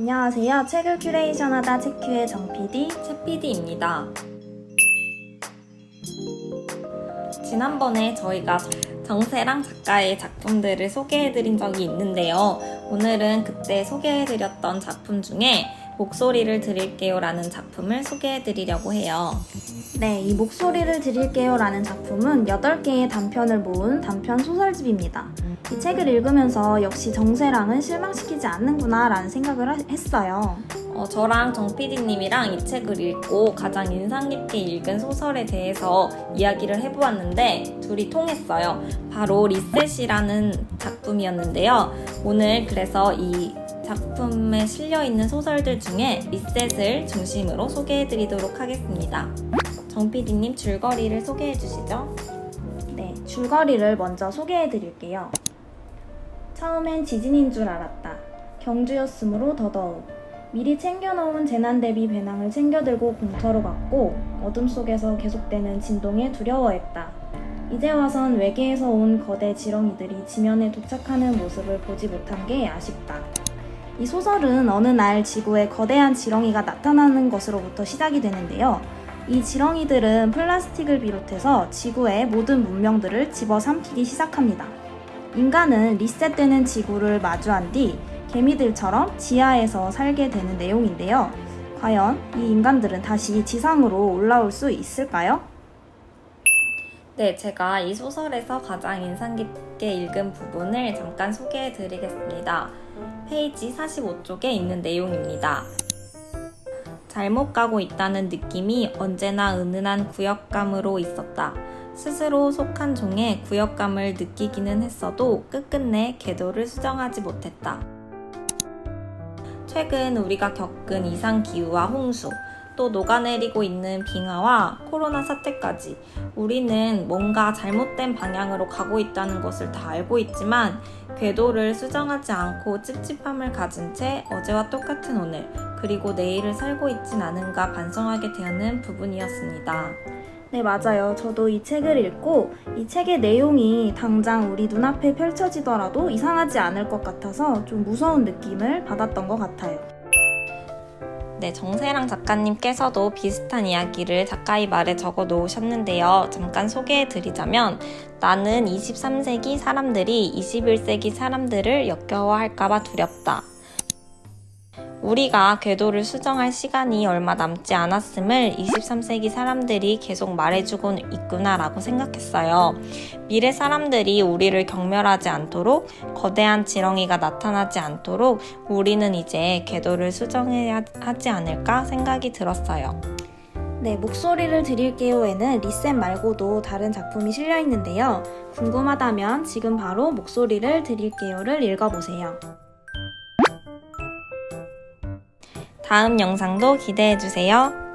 안녕하세요. 책을 큐레이션하다 책큐의 정PD. 최 PD입니다. 지난번에 저희가 정세랑 작가의 작품들을 소개해드린 적이 있는데요. 오늘은 그때 소개해드렸던 작품 중에 목소리를 드릴게요 라는 작품을 소개해드리려고 해요. 네, 이 목소리를 드릴게요 라는 작품은 8개의 단편을 모은 단편 소설집입니다. 이 책을 읽으면서 역시 정세랑은 실망시키지 않는구나 라는 생각을 하- 했어요. 어, 저랑 정 PD님이랑 이 책을 읽고 가장 인상 깊게 읽은 소설에 대해서 이야기를 해보았는데 둘이 통했어요. 바로 리셋이라는 작품이었는데요. 오늘 그래서 이 작품에 실려 있는 소설들 중에 리셋을 중심으로 소개해드리도록 하겠습니다. 정 PD님 줄거리를 소개해주시죠. 네, 줄거리를 먼저 소개해 드릴게요. 처음엔 지진인 줄 알았다. 경주였으므로 더더욱. 미리 챙겨놓은 재난 대비 배낭을 챙겨들고 공터로 갔고 어둠 속에서 계속되는 진동에 두려워했다. 이제 와선 외계에서 온 거대 지렁이들이 지면에 도착하는 모습을 보지 못한 게 아쉽다. 이 소설은 어느 날 지구에 거대한 지렁이가 나타나는 것으로부터 시작이 되는데요. 이 지렁이들은 플라스틱을 비롯해서 지구의 모든 문명들을 집어삼키기 시작합니다. 인간은 리셋되는 지구를 마주한 뒤 개미들처럼 지하에서 살게 되는 내용인데요. 과연 이 인간들은 다시 지상으로 올라올 수 있을까요? 네, 제가 이 소설에서 가장 인상 깊게 읽은 부분을 잠깐 소개해 드리겠습니다. 페이지 45쪽에 있는 내용입니다. 잘못 가고 있다는 느낌이 언제나 은은한 구역감으로 있었다. 스스로 속한 종에 구역감을 느끼기는 했어도 끝끝내 궤도를 수정하지 못했다. 최근 우리가 겪은 이상 기후와 홍수, 또 녹아내리고 있는 빙하와 코로나 사태까지 우리는 뭔가 잘못된 방향으로 가고 있다는 것을 다 알고 있지만 궤도를 수정하지 않고 찝찝함을 가진 채 어제와 똑같은 오늘 그리고 내일을 살고 있진 않은가 반성하게 되는 부분이었습니다. 네, 맞아요. 저도 이 책을 읽고 이 책의 내용이 당장 우리 눈앞에 펼쳐지더라도 이상하지 않을 것 같아서 좀 무서운 느낌을 받았던 것 같아요. 네, 정세랑 작가님께서도 비슷한 이야기를 작가의 말에 적어 놓으셨는데요. 잠깐 소개해 드리자면 나는 23세기 사람들이 21세기 사람들을 역겨워할까봐 두렵다. 우리가 궤도를 수정할 시간이 얼마 남지 않았음을 23세기 사람들이 계속 말해주고 있구나라고 생각했어요. 미래 사람들이 우리를 경멸하지 않도록 거대한 지렁이가 나타나지 않도록 우리는 이제 궤도를 수정해야 하지 않을까 생각이 들었어요. 네, 목소리를 드릴게요에는 리셋 말고도 다른 작품이 실려 있는데요. 궁금하다면 지금 바로 목소리를 드릴게요를 읽어보세요. 다음 영상도 기대해 주세요.